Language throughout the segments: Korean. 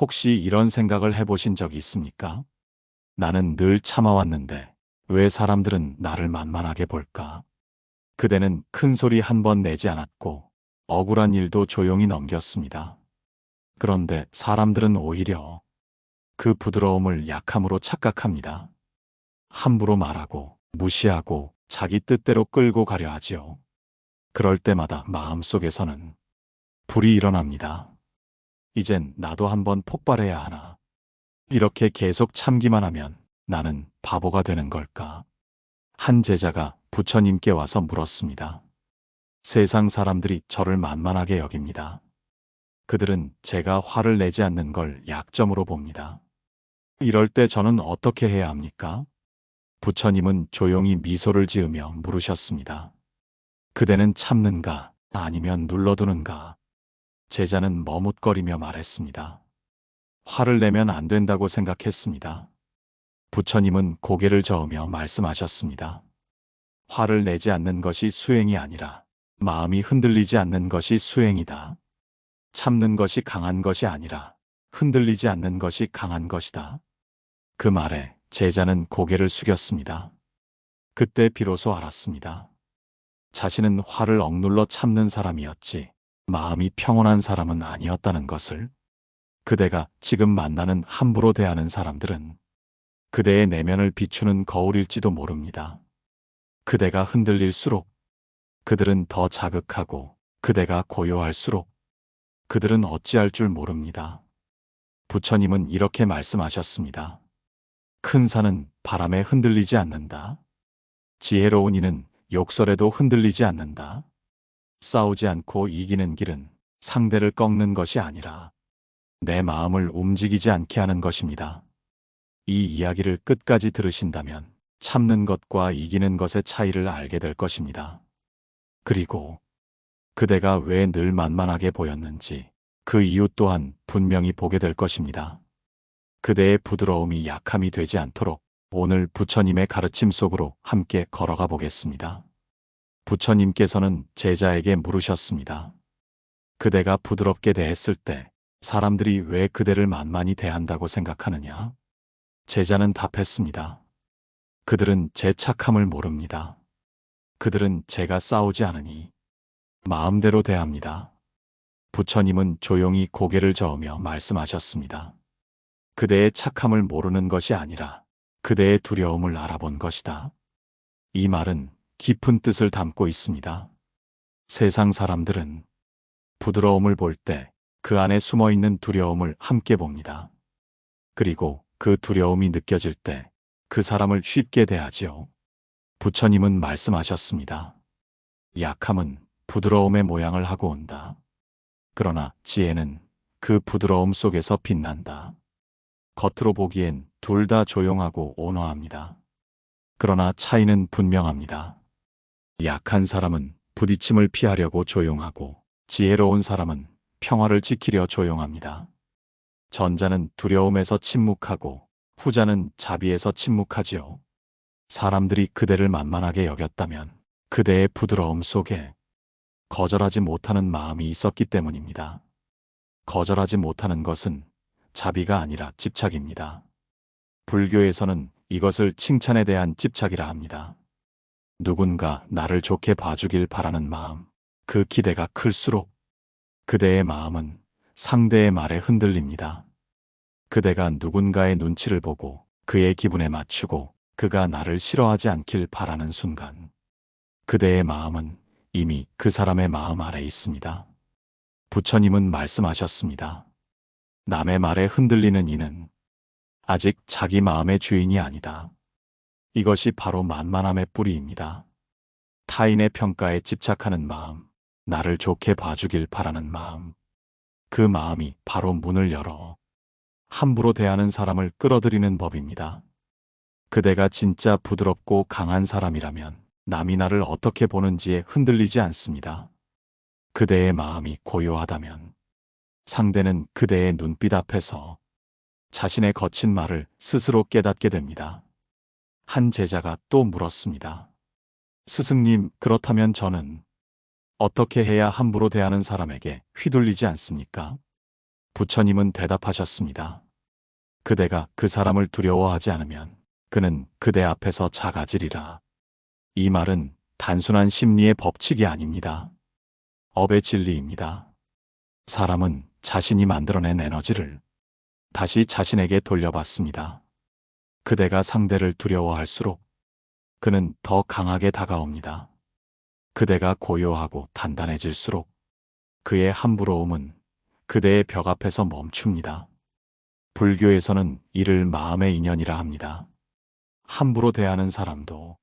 혹시 이런 생각을 해보신 적 있습니까? 나는 늘 참아왔는데 왜 사람들은 나를 만만하게 볼까? 그대는 큰 소리 한 번 내지 않았고 억울한 일도 조용히 넘겼습니다. 그런데 사람들은 오히려 그 부드러움을 약함으로 착각합니다. 함부로 말하고 무시하고 자기 뜻대로 끌고 가려 하지요. 그럴 때마다 마음속에서는 불이 일어납니다. 이젠 나도 한번 폭발해야 하나. 이렇게 계속 참기만 하면 나는 바보가 되는 걸까? 한 제자가 부처님께 와서 물었습니다. 세상 사람들이 저를 만만하게 여깁니다. 그들은 제가 화를 내지 않는 걸 약점으로 봅니다. 이럴 때 저는 어떻게 해야 합니까? 부처님은 조용히 미소를 지으며 물으셨습니다. 그대는 참는가 아니면 눌러두는가? 제자는 머뭇거리며 말했습니다. 화를 내면 안 된다고 생각했습니다. 부처님은 고개를 저으며 말씀하셨습니다. 화를 내지 않는 것이 수행이 아니라 마음이 흔들리지 않는 것이 수행이다. 참는 것이 강한 것이 아니라 흔들리지 않는 것이 강한 것이다. 그 말에 제자는 고개를 숙였습니다. 그때 비로소 알았습니다. 자신은 화를 억눌러 참는 사람이었지 마음이 평온한 사람은 아니었다는 것을 그대가 지금 만나는 함부로 대하는 사람들은 그대의 내면을 비추는 거울일지도 모릅니다. 그대가 흔들릴수록 그들은 더 자극하고 그대가 고요할수록 그들은 어찌할 줄 모릅니다. 부처님은 이렇게 말씀하셨습니다. 큰 산은 바람에 흔들리지 않는다. 지혜로운 이는 욕설에도 흔들리지 않는다. 싸우지 않고 이기는 길은 상대를 꺾는 것이 아니라 내 마음을 움직이지 않게 하는 것입니다. 이 이야기를 끝까지 들으신다면 참는 것과 이기는 것의 차이를 알게 될 것입니다. 그리고 그대가 왜 늘 만만하게 보였는지 그 이유 또한 분명히 보게 될 것입니다. 그대의 부드러움이 약함이 되지 않도록 오늘 부처님의 가르침 속으로 함께 걸어가 보겠습니다. 부처님께서는 제자에게 물으셨습니다. 그대가 부드럽게 대했을 때 사람들이 왜 그대를 만만히 대한다고 생각하느냐? 제자는 답했습니다. 그들은 제 착함을 모릅니다. 그들은 제가 싸우지 않으니 마음대로 대합니다. 부처님은 조용히 고개를 저으며 말씀하셨습니다. 그대의 착함을 모르는 것이 아니라 그대의 두려움을 알아본 것이다. 이 말은 깊은 뜻을 담고 있습니다. 세상 사람들은 부드러움을 볼 때 그 안에 숨어 있는 두려움을 함께 봅니다. 그리고 그 두려움이 느껴질 때 그 사람을 쉽게 대하지요. 부처님은 말씀하셨습니다. 약함은 부드러움의 모양을 하고 온다. 그러나 지혜는 그 부드러움 속에서 빛난다. 겉으로 보기엔 둘 다 조용하고 온화합니다. 그러나 차이는 분명합니다. 약한 사람은 부딪힘을 피하려고 조용하고 지혜로운 사람은 평화를 지키려 조용합니다. 전자는 두려움에서 침묵하고 후자는 자비에서 침묵하지요. 사람들이 그대를 만만하게 여겼다면 그대의 부드러움 속에 거절하지 못하는 마음이 있었기 때문입니다. 거절하지 못하는 것은 자비가 아니라 집착입니다. 불교에서는 이것을 칭찬에 대한 집착이라 합니다. 누군가 나를 좋게 봐주길 바라는 마음, 그 기대가 클수록 그대의 마음은 상대의 말에 흔들립니다. 그대가 누군가의 눈치를 보고 그의 기분에 맞추고 그가 나를 싫어하지 않길 바라는 순간 그대의 마음은 이미 그 사람의 마음 아래 있습니다. 부처님은 말씀하셨습니다. 남의 말에 흔들리는 이는 아직 자기 마음의 주인이 아니다. 이것이 바로 만만함의 뿌리입니다. 타인의 평가에 집착하는 마음, 나를 좋게 봐주길 바라는 마음, 그 마음이 바로 문을 열어 함부로 대하는 사람을 끌어들이는 법입니다. 그대가 진짜 부드럽고 강한 사람이라면 남이 나를 어떻게 보는지에 흔들리지 않습니다. 그대의 마음이 고요하다면 상대는 그대의 눈빛 앞에서 자신의 거친 말을 스스로 깨닫게 됩니다. 한 제자가 또 물었습니다. 스승님, 그렇다면 저는 어떻게 해야 함부로 대하는 사람에게 휘둘리지 않습니까? 부처님은 대답하셨습니다. 그대가 그 사람을 두려워하지 않으면 그는 그대 앞에서 작아지리라. 이 말은 단순한 심리의 법칙이 아닙니다. 업의 진리입니다. 사람은 자신이 만들어낸 에너지를 다시 자신에게 돌려받습니다. 그대가 상대를 두려워할수록 그는 더 강하게 다가옵니다. 그대가 고요하고 단단해질수록 그의 함부로움은 그대의 벽 앞에서 멈춥니다. 불교에서는 이를 마음의 인연이라 합니다. 함부로 대하는 사람도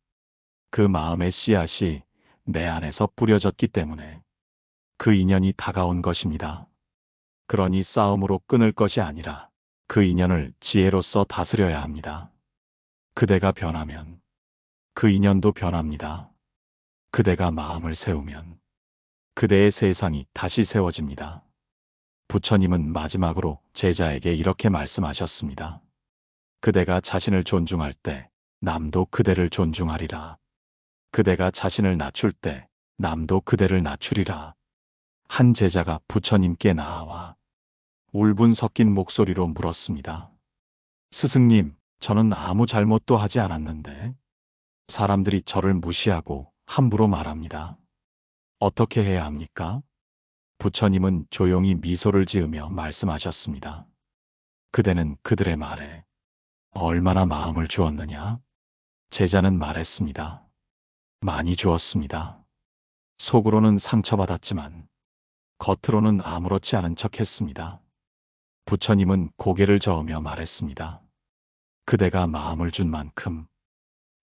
그 마음의 씨앗이 내 안에서 뿌려졌기 때문에 그 인연이 다가온 것입니다. 그러니 싸움으로 끊을 것이 아니라 그 인연을 지혜로써 다스려야 합니다. 그대가 변하면 그 인연도 변합니다. 그대가 마음을 세우면 그대의 세상이 다시 세워집니다. 부처님은 마지막으로 제자에게 이렇게 말씀하셨습니다. 그대가 자신을 존중할 때 남도 그대를 존중하리라. 그대가 자신을 낮출 때 남도 그대를 낮추리라. 한 제자가 부처님께 나아와 울분 섞인 목소리로 물었습니다. 스승님, 저는 아무 잘못도 하지 않았는데 사람들이 저를 무시하고 함부로 말합니다. 어떻게 해야 합니까? 부처님은 조용히 미소를 지으며 말씀하셨습니다. 그대는 그들의 말에 얼마나 마음을 주었느냐? 제자는 말했습니다. 많이 주었습니다. 속으로는 상처받았지만 겉으로는 아무렇지 않은 척 했습니다. 부처님은 고개를 저으며 말했습니다. 그대가 마음을 준 만큼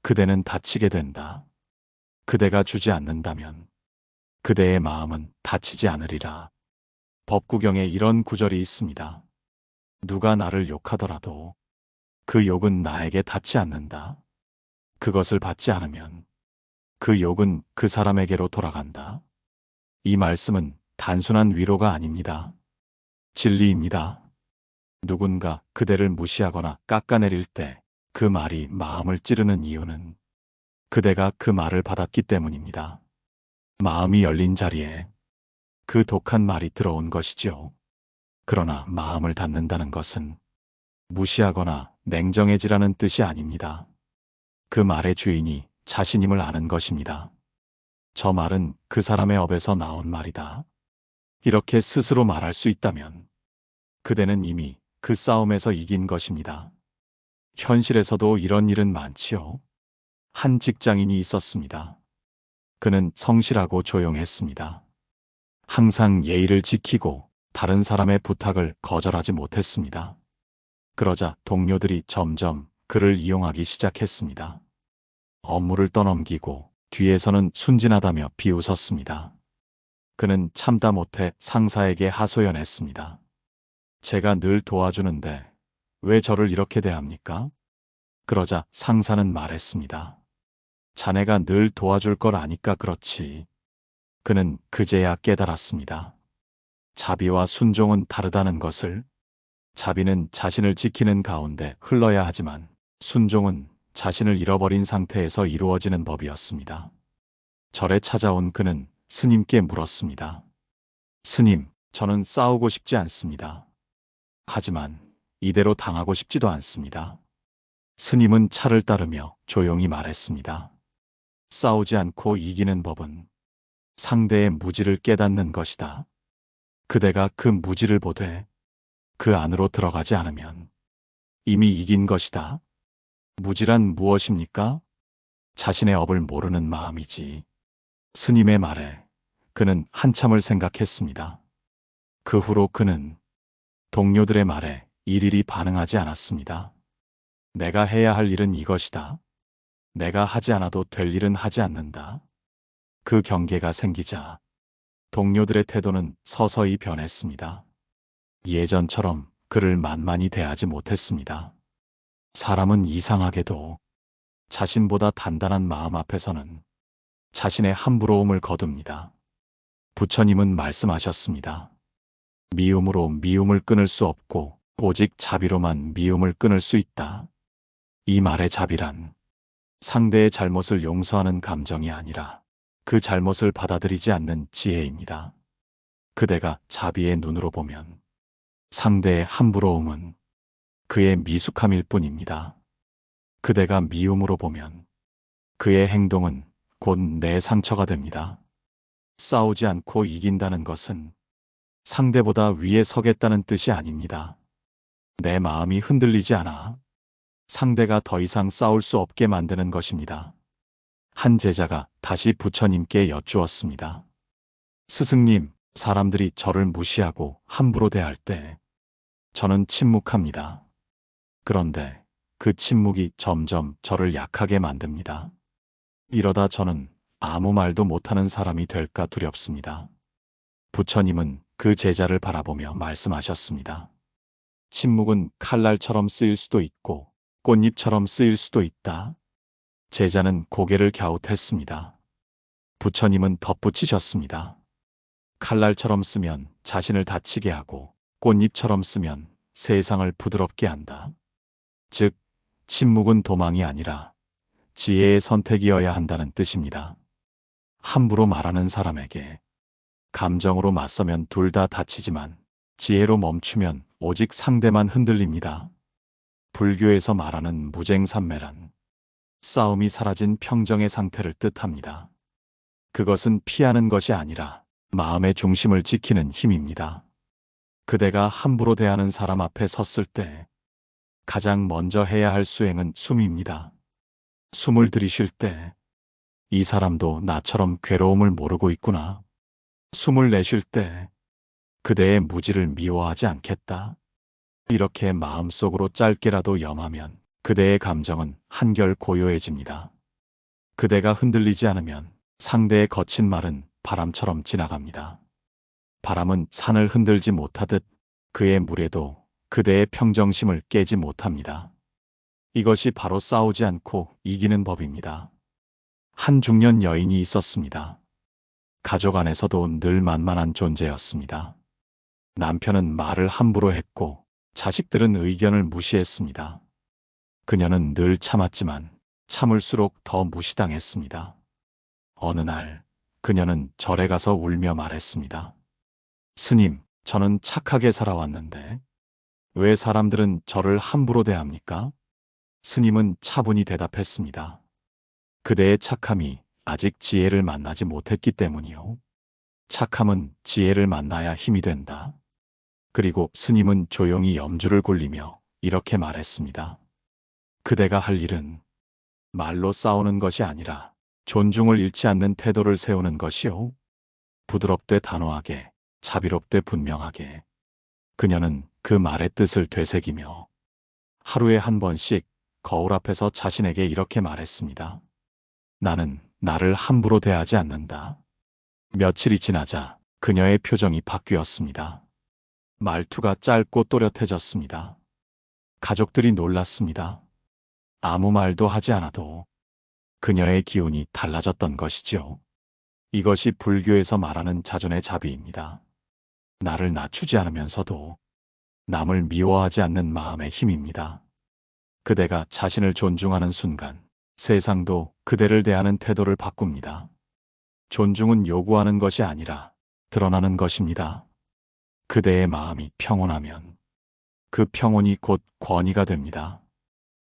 그대는 다치게 된다. 그대가 주지 않는다면 그대의 마음은 다치지 않으리라. 법구경에 이런 구절이 있습니다. 누가 나를 욕하더라도 그 욕은 나에게 닿지 않는다. 그것을 받지 않으면 그 욕은 그 사람에게로 돌아간다. 이 말씀은 단순한 위로가 아닙니다. 진리입니다. 누군가 그대를 무시하거나 깎아내릴 때 그 말이 마음을 찌르는 이유는 그대가 그 말을 받았기 때문입니다. 마음이 열린 자리에 그 독한 말이 들어온 것이죠. 그러나 마음을 닫는다는 것은 무시하거나 냉정해지라는 뜻이 아닙니다. 그 말의 주인이 자신임을 아는 것입니다. 저 말은 그 사람의 업에서 나온 말이다. 이렇게 스스로 말할 수 있다면 그대는 이미 그 싸움에서 이긴 것입니다. 현실에서도 이런 일은 많지요. 한 직장인이 있었습니다. 그는 성실하고 조용했습니다. 항상 예의를 지키고 다른 사람의 부탁을 거절하지 못했습니다. 그러자 동료들이 점점 그를 이용하기 시작했습니다. 업무를 떠넘기고 뒤에서는 순진하다며 비웃었습니다. 그는 참다 못해 상사에게 하소연했습니다. 제가 늘 도와주는데 왜 저를 이렇게 대합니까? 그러자 상사는 말했습니다. 자네가 늘 도와줄 걸 아니까 그렇지. 그는 그제야 깨달았습니다. 자비와 순종은 다르다는 것을 자비는 자신을 지키는 가운데 흘러야 하지만 순종은 자신을 잃어버린 상태에서 이루어지는 법이었습니다. 절에 찾아온 그는 스님께 물었습니다. 스님, 저는 싸우고 싶지 않습니다. 하지만 이대로 당하고 싶지도 않습니다. 스님은 차를 따르며 조용히 말했습니다. 싸우지 않고 이기는 법은 상대의 무지를 깨닫는 것이다. 그대가 그 무지를 보되 그 안으로 들어가지 않으면 이미 이긴 것이다. 무지란 무엇입니까? 자신의 업을 모르는 마음이지. 스님의 말에 그는 한참을 생각했습니다. 그 후로 그는 동료들의 말에 일일이 반응하지 않았습니다. 내가 해야 할 일은 이것이다. 내가 하지 않아도 될 일은 하지 않는다. 그 경계가 생기자 동료들의 태도는 서서히 변했습니다. 예전처럼 그를 만만히 대하지 못했습니다. 사람은 이상하게도 자신보다 단단한 마음 앞에서는 자신의 함부로움을 거둡니다. 부처님은 말씀하셨습니다. 미움으로 미움을 끊을 수 없고 오직 자비로만 미움을 끊을 수 있다. 이 말의 자비란 상대의 잘못을 용서하는 감정이 아니라 그 잘못을 받아들이지 않는 지혜입니다. 그대가 자비의 눈으로 보면 상대의 함부로움은 그의 미숙함일 뿐입니다. 그대가 미움으로 보면 그의 행동은 곧 내 상처가 됩니다. 싸우지 않고 이긴다는 것은 상대보다 위에 서겠다는 뜻이 아닙니다. 내 마음이 흔들리지 않아 상대가 더 이상 싸울 수 없게 만드는 것입니다. 한 제자가 다시 부처님께 여쭈었습니다. 스승님, 사람들이 저를 무시하고 함부로 대할 때 저는 침묵합니다. 그런데 그 침묵이 점점 저를 약하게 만듭니다. 이러다 저는 아무 말도 못하는 사람이 될까 두렵습니다. 부처님은 그 제자를 바라보며 말씀하셨습니다. 침묵은 칼날처럼 쓰일 수도 있고 꽃잎처럼 쓰일 수도 있다. 제자는 고개를 갸웃했습니다. 부처님은 덧붙이셨습니다. 칼날처럼 쓰면 자신을 다치게 하고 꽃잎처럼 쓰면 세상을 부드럽게 한다. 즉, 침묵은 도망이 아니라 지혜의 선택이어야 한다는 뜻입니다. 함부로 말하는 사람에게 감정으로 맞서면 둘 다 다치지만 지혜로 멈추면 오직 상대만 흔들립니다. 불교에서 말하는 무쟁삼매란 싸움이 사라진 평정의 상태를 뜻합니다. 그것은 피하는 것이 아니라 마음의 중심을 지키는 힘입니다. 그대가 함부로 대하는 사람 앞에 섰을 때 가장 먼저 해야 할 수행은 숨입니다. 숨을 들이쉴 때 이 사람도 나처럼 괴로움을 모르고 있구나. 숨을 내쉴 때 그대의 무지를 미워하지 않겠다. 이렇게 마음속으로 짧게라도 염하면 그대의 감정은 한결 고요해집니다. 그대가 흔들리지 않으면 상대의 거친 말은 바람처럼 지나갑니다. 바람은 산을 흔들지 못하듯 그의 물에도 그대의 평정심을 깨지 못합니다. 이것이 바로 싸우지 않고 이기는 법입니다. 한 중년 여인이 있었습니다. 가족 안에서도 늘 만만한 존재였습니다. 남편은 말을 함부로 했고 자식들은 의견을 무시했습니다. 그녀는 늘 참았지만 참을수록 더 무시당했습니다. 어느 날 그녀는 절에 가서 울며 말했습니다. 스님, 저는 착하게 살아왔는데 왜 사람들은 저를 함부로 대합니까? 스님은 차분히 대답했습니다. 그대의 착함이 아직 지혜를 만나지 못했기 때문이요. 착함은 지혜를 만나야 힘이 된다. 그리고 스님은 조용히 염주를 굴리며 이렇게 말했습니다. 그대가 할 일은 말로 싸우는 것이 아니라 존중을 잃지 않는 태도를 세우는 것이요. 부드럽되 단호하게, 자비롭되 분명하게. 그녀는 그 말의 뜻을 되새기며 하루에 한 번씩 거울 앞에서 자신에게 이렇게 말했습니다. 나는 나를 함부로 대하지 않는다. 며칠이 지나자 그녀의 표정이 바뀌었습니다. 말투가 짧고 또렷해졌습니다. 가족들이 놀랐습니다. 아무 말도 하지 않아도 그녀의 기운이 달라졌던 것이죠. 이것이 불교에서 말하는 자존의 자비입니다. 나를 낮추지 않으면서도 남을 미워하지 않는 마음의 힘입니다. 그대가 자신을 존중하는 순간 세상도 그대를 대하는 태도를 바꿉니다. 존중은 요구하는 것이 아니라 드러나는 것입니다. 그대의 마음이 평온하면 그 평온이 곧 권위가 됩니다.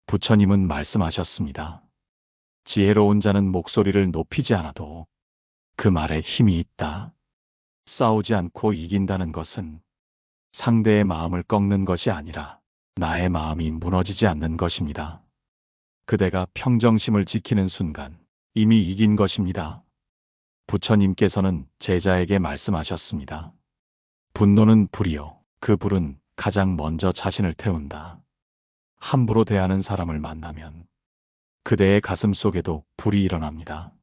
부처님은 말씀하셨습니다. 지혜로운 자는 목소리를 높이지 않아도 그 말에 힘이 있다. 싸우지 않고 이긴다는 것은 상대의 마음을 꺾는 것이 아니라 나의 마음이 무너지지 않는 것입니다. 그대가 평정심을 지키는 순간 이미 이긴 것입니다. 부처님께서는 제자에게 말씀하셨습니다. 분노는 불이요. 그 불은 가장 먼저 자신을 태운다. 함부로 대하는 사람을 만나면 그대의 가슴 속에도 불이 일어납니다.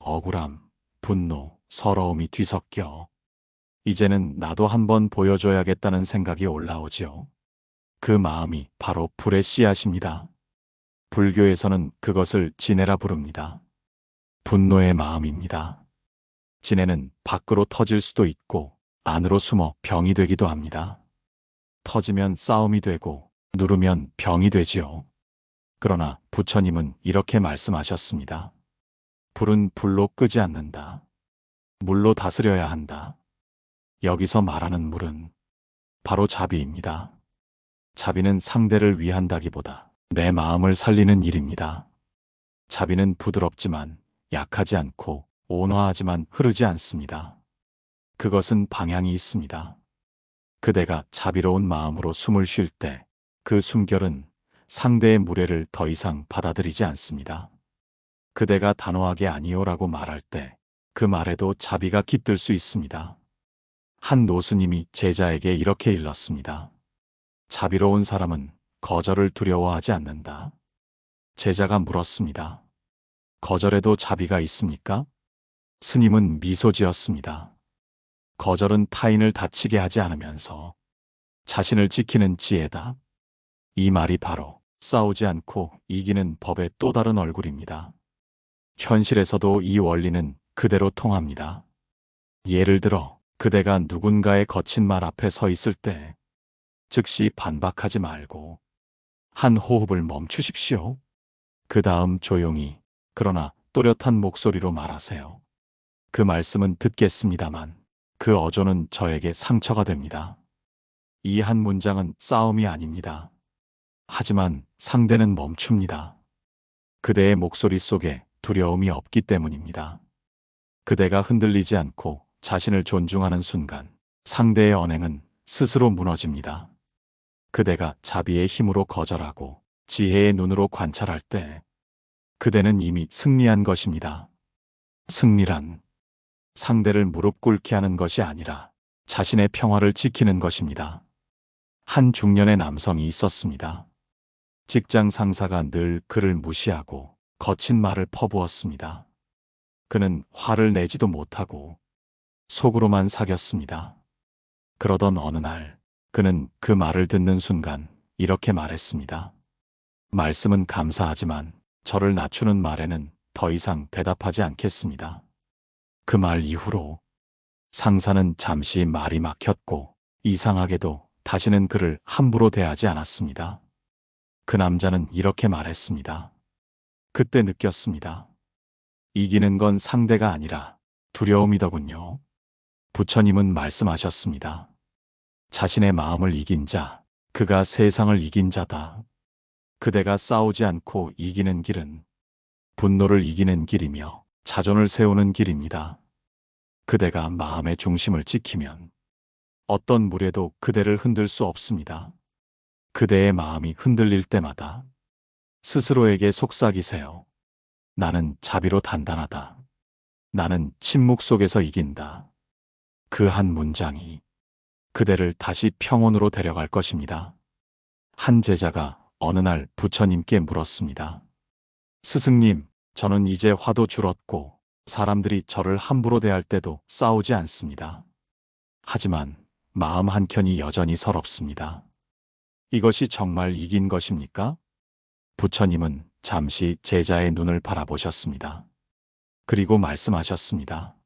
억울함, 분노, 서러움이 뒤섞여 이제는 나도 한번 보여줘야겠다는 생각이 올라오지요. 그 마음이 바로 불의 씨앗입니다. 불교에서는 그것을 진해라 부릅니다. 분노의 마음입니다. 진해는 밖으로 터질 수도 있고 안으로 숨어 병이 되기도 합니다. 터지면 싸움이 되고 누르면 병이 되지요. 그러나 부처님은 이렇게 말씀하셨습니다. 불은 불로 끄지 않는다. 물로 다스려야 한다. 여기서 말하는 물은 바로 자비입니다. 자비는 상대를 위한다기보다 내 마음을 살리는 일입니다. 자비는 부드럽지만 약하지 않고 온화하지만 흐르지 않습니다. 그것은 방향이 있습니다. 그대가 자비로운 마음으로 숨을 쉴 때 그 숨결은 상대의 무례를 더 이상 받아들이지 않습니다. 그대가 단호하게 아니요라고 말할 때 그 말에도 자비가 깃들 수 있습니다. 한 노스님이 제자에게 이렇게 일렀습니다. 자비로운 사람은 거절을 두려워하지 않는다. 제자가 물었습니다. 거절에도 자비가 있습니까? 스님은 미소 지었습니다. 거절은 타인을 다치게 하지 않으면서 자신을 지키는 지혜다. 이 말이 바로 싸우지 않고 이기는 법의 또 다른 얼굴입니다. 현실에서도 이 원리는 그대로 통합니다. 예를 들어 그대가 누군가의 거친 말 앞에 서 있을 때 즉시 반박하지 말고 한 호흡을 멈추십시오. 그 다음 조용히 그러나 또렷한 목소리로 말하세요. 그 말씀은 듣겠습니다만 그 어조는 저에게 상처가 됩니다. 이 한 문장은 싸움이 아닙니다. 하지만 상대는 멈춥니다. 그대의 목소리 속에 두려움이 없기 때문입니다. 그대가 흔들리지 않고 자신을 존중하는 순간 상대의 언행은 스스로 무너집니다. 그대가 자비의 힘으로 거절하고 지혜의 눈으로 관찰할 때 그대는 이미 승리한 것입니다. 승리란 상대를 무릎 꿇게 하는 것이 아니라 자신의 평화를 지키는 것입니다. 한 중년의 남성이 있었습니다. 직장 상사가 늘 그를 무시하고 거친 말을 퍼부었습니다. 그는 화를 내지도 못하고 속으로만 사겼습니다. 그러던 어느 날 그는 그 말을 듣는 순간 이렇게 말했습니다. 말씀은 감사하지만 저를 낮추는 말에는 더 이상 대답하지 않겠습니다. 그 말 이후로 상사는 잠시 말이 막혔고 이상하게도 다시는 그를 함부로 대하지 않았습니다. 그 남자는 이렇게 말했습니다. 그때 느꼈습니다. 이기는 건 상대가 아니라 두려움이더군요. 부처님은 말씀하셨습니다. 자신의 마음을 이긴 자, 그가 세상을 이긴 자다. 그대가 싸우지 않고 이기는 길은 분노를 이기는 길이며 자존을 세우는 길입니다. 그대가 마음의 중심을 지키면 어떤 무례도 그대를 흔들 수 없습니다. 그대의 마음이 흔들릴 때마다 스스로에게 속삭이세요. 나는 자비로 단단하다. 나는 침묵 속에서 이긴다. 그 한 문장이 그대를 다시 평온으로 데려갈 것입니다. 한 제자가 어느 날 부처님께 물었습니다. 스승님, 저는 이제 화도 줄었고 사람들이 저를 함부로 대할 때도 싸우지 않습니다. 하지만 마음 한켠이 여전히 서럽습니다. 이것이 정말 이긴 것입니까? 부처님은 잠시 제자의 눈을 바라보셨습니다. 그리고 말씀하셨습니다.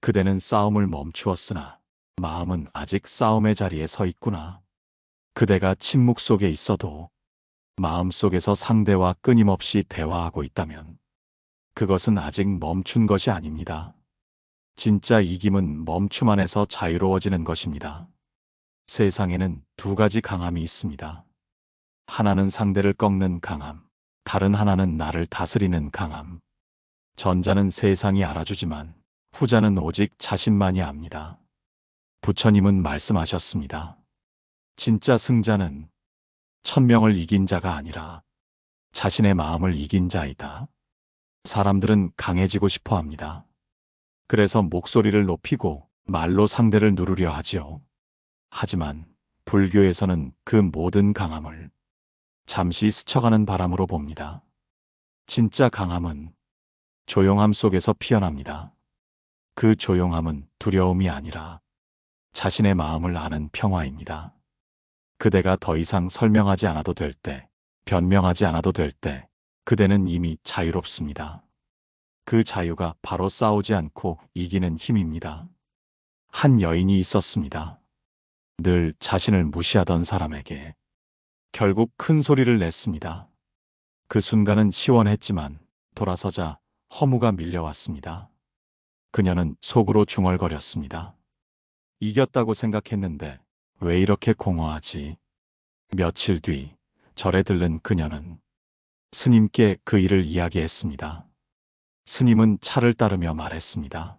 그대는 싸움을 멈추었으나 마음은 아직 싸움의 자리에 서 있구나. 그대가 침묵 속에 있어도 마음 속에서 상대와 끊임없이 대화하고 있다면 그것은 아직 멈춘 것이 아닙니다. 진짜 이김은 멈춤 안에서 자유로워지는 것입니다. 세상에는 두 가지 강함이 있습니다. 하나는 상대를 꺾는 강함, 다른 하나는 나를 다스리는 강함. 전자는 세상이 알아주지만 후자는 오직 자신만이 압니다. 부처님은 말씀하셨습니다. 진짜 승자는 천명을 이긴 자가 아니라 자신의 마음을 이긴 자이다. 사람들은 강해지고 싶어 합니다. 그래서 목소리를 높이고 말로 상대를 누르려 하지요. 하지만 불교에서는 그 모든 강함을 잠시 스쳐가는 바람으로 봅니다. 진짜 강함은 조용함 속에서 피어납니다. 그 조용함은 두려움이 아니라 자신의 마음을 아는 평화입니다. 그대가 더 이상 설명하지 않아도 될 때, 변명하지 않아도 될 때, 그대는 이미 자유롭습니다. 그 자유가 바로 싸우지 않고 이기는 힘입니다. 한 여인이 있었습니다. 늘 자신을 무시하던 사람에게 결국 큰 소리를 냈습니다. 그 순간은 시원했지만 돌아서자 허무가 밀려왔습니다. 그녀는 속으로 중얼거렸습니다. 이겼다고 생각했는데 왜 이렇게 공허하지? 며칠 뒤 절에 들른 그녀는 스님께 그 일을 이야기했습니다. 스님은 차를 따르며 말했습니다.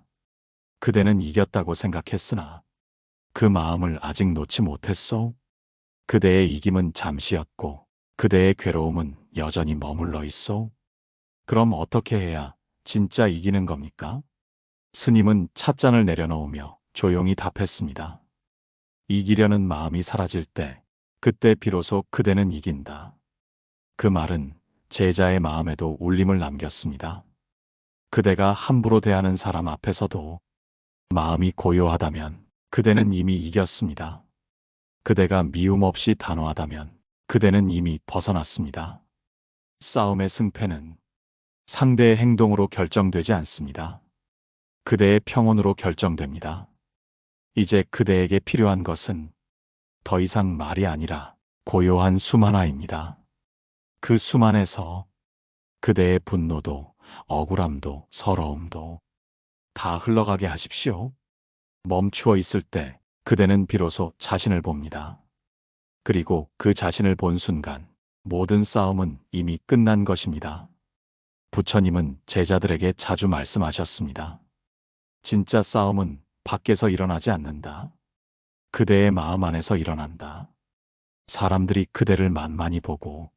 그대는 이겼다고 생각했으나 그 마음을 아직 놓지 못했소. 그대의 이김은 잠시였고 그대의 괴로움은 여전히 머물러 있소. 그럼 어떻게 해야 진짜 이기는 겁니까? 스님은 찻잔을 내려놓으며 조용히 답했습니다. 이기려는 마음이 사라질 때, 그때 비로소 그대는 이긴다. 그 말은 제자의 마음에도 울림을 남겼습니다. 그대가 함부로 대하는 사람 앞에서도 마음이 고요하다면 그대는 이미 이겼습니다. 그대가 미움 없이 단호하다면 그대는 이미 벗어났습니다. 싸움의 승패는 상대의 행동으로 결정되지 않습니다. 그대의 평온으로 결정됩니다. 이제 그대에게 필요한 것은 더 이상 말이 아니라 고요한 숨 하나입니다. 그 숨 안에서 그대의 분노도 억울함도 서러움도 다 흘러가게 하십시오. 멈추어 있을 때 그대는 비로소 자신을 봅니다. 그리고 그 자신을 본 순간 모든 싸움은 이미 끝난 것입니다. 부처님은 제자들에게 자주 말씀하셨습니다. 진짜 싸움은 밖에서 일어나지 않는다. 그대의 마음 안에서 일어난다. 사람들이 그대를 만만히 보고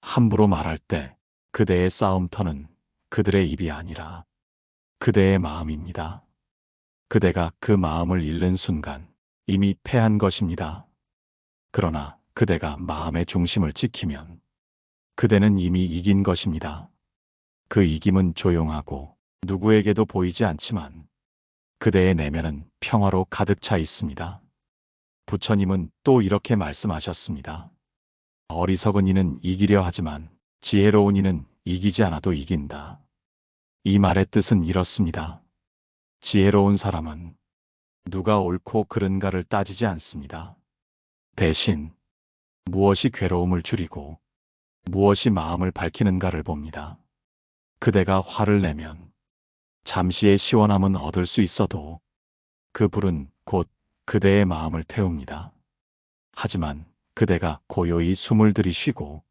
함부로 말할 때 그대의 싸움터는 그들의 입이 아니라 그대의 마음입니다. 그대가 그 마음을 잃는 순간 이미 패한 것입니다. 그러나 그대가 마음의 중심을 지키면 그대는 이미 이긴 것입니다. 그 이김은 조용하고 누구에게도 보이지 않지만 그대의 내면은 평화로 가득 차 있습니다. 부처님은 또 이렇게 말씀하셨습니다. 어리석은 이는 이기려 하지만 지혜로운 이는 이기지 않아도 이긴다. 이 말의 뜻은 이렇습니다. 지혜로운 사람은 누가 옳고 그른가를 따지지 않습니다. 대신 무엇이 괴로움을 줄이고 무엇이 마음을 밝히는가를 봅니다. 그대가 화를 내면 잠시의 시원함은 얻을 수 있어도 그 불은 곧 그대의 마음을 태웁니다. 하지만 그대가 고요히 숨을 들이쉬고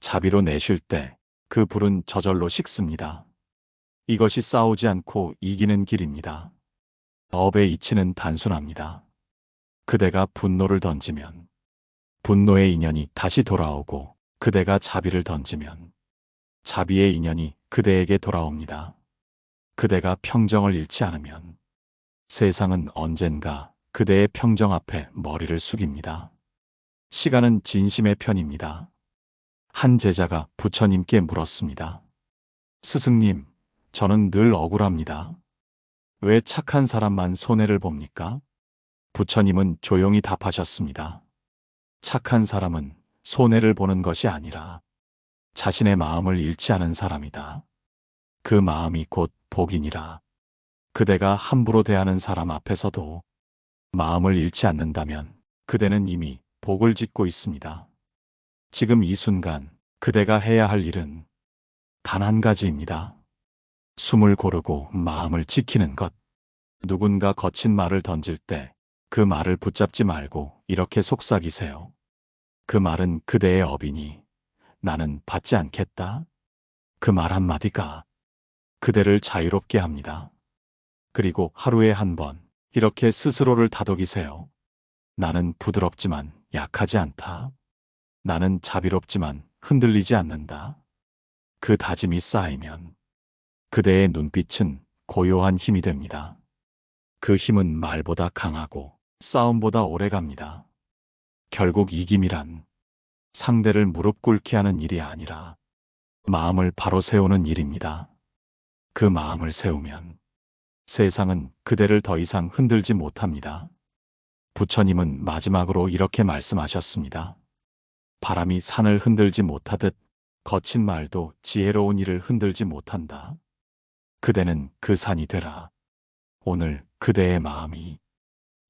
자비로 내쉴 때 그 불은 저절로 식습니다. 이것이 싸우지 않고 이기는 길입니다. 업의 이치는 단순합니다. 그대가 분노를 던지면 분노의 인연이 다시 돌아오고 그대가 자비를 던지면 자비의 인연이 그대에게 돌아옵니다. 그대가 평정을 잃지 않으면 세상은 언젠가 그대의 평정 앞에 머리를 숙입니다. 시간은 진심의 편입니다. 한 제자가 부처님께 물었습니다. 스승님, 저는 늘 억울합니다. 왜 착한 사람만 손해를 봅니까? 부처님은 조용히 답하셨습니다. 착한 사람은 손해를 보는 것이 아니라 자신의 마음을 잃지 않은 사람이다. 그 마음이 곧 복이니라. 그대가 함부로 대하는 사람 앞에서도 마음을 잃지 않는다면 그대는 이미 복을 짓고 있습니다. 지금 이 순간 그대가 해야 할 일은 단 한 가지입니다. 숨을 고르고 마음을 지키는 것. 누군가 거친 말을 던질 때 그 말을 붙잡지 말고 이렇게 속삭이세요. 그 말은 그대의 업이니 나는 받지 않겠다. 그 말 한마디가 그대를 자유롭게 합니다. 그리고 하루에 한 번 이렇게 스스로를 다독이세요. 나는 부드럽지만 약하지 않다. 나는 자비롭지만 흔들리지 않는다. 그 다짐이 쌓이면 그대의 눈빛은 고요한 힘이 됩니다. 그 힘은 말보다 강하고 싸움보다 오래 갑니다. 결국 이김이란 상대를 무릎 꿇게 하는 일이 아니라 마음을 바로 세우는 일입니다. 그 마음을 세우면 세상은 그대를 더 이상 흔들지 못합니다. 부처님은 마지막으로 이렇게 말씀하셨습니다. 바람이 산을 흔들지 못하듯 거친 말도 지혜로운 이를 흔들지 못한다. 그대는 그 산이 되라. 오늘 그대의 마음이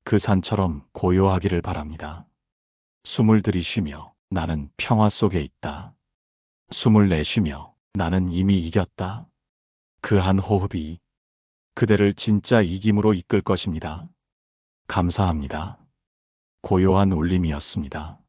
그 산처럼 고요하기를 바랍니다. 숨을 들이쉬며 나는 평화 속에 있다. 숨을 내쉬며 나는 이미 이겼다. 그 한 호흡이 그대를 진짜 이김으로 이끌 것입니다. 감사합니다. 고요한 울림이었습니다.